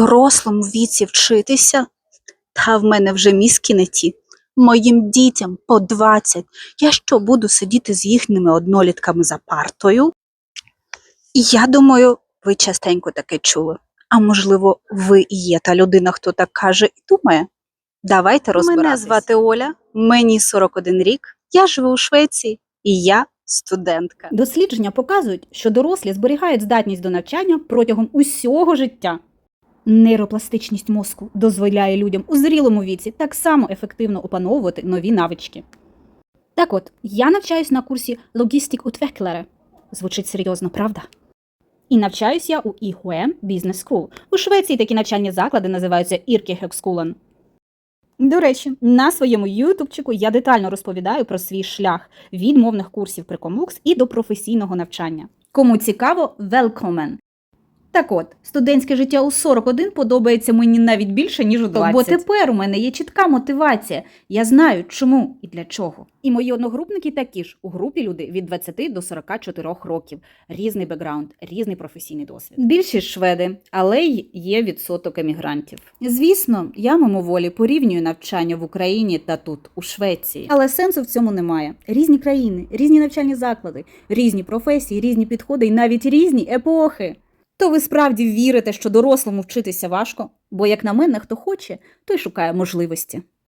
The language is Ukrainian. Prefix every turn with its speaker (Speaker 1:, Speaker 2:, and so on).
Speaker 1: дорослому віці вчитися? Та в мене вже мізки не ті. Моїм дітям по 20. Я що буду сидіти з їхніми однолітками за партою? І я думаю, ви частенько таке чули. А можливо, ви і є та людина, хто так каже і думає. Давайте розбиратись. Мене звати Оля, мені 41 рік, я живу у Швеції і я студентка.
Speaker 2: Дослідження показують, що дорослі зберігають здатність до навчання протягом усього життя. Нейропластичність мозку дозволяє людям у зрілому віці так само ефективно опановувати нові навички. Так от, я навчаюсь на курсі Logistic Utveklere. Звучить серйозно, правда? І навчаюсь я у IHM Business School. У Швеції такі навчальні заклади називаються Yrkeshögskolan. До речі, на своєму ютубчику я детально розповідаю про свій шлях від мовних курсів при Комлукс і до професійного навчання. Кому цікаво, велкомен. Так от, студентське життя у 41 подобається мені навіть більше, ніж у 20. Бо тепер у мене є чітка мотивація. Я знаю, чому і для чого. І мої одногрупники такі ж. У групі люди від 20 до 44 років. Різний бекграунд, різний професійний досвід. Більшість шведи, але й є відсоток емігрантів. Звісно, я мимоволі порівнюю навчання в Україні та тут, у Швеції. Але сенсу в цьому немає. Різні країни, різні навчальні заклади, різні професії, різні підходи і навіть різні епохи. То ви справді вірите, що дорослому вчитися важко? Бо, як на мене, хто хоче, той шукає можливості.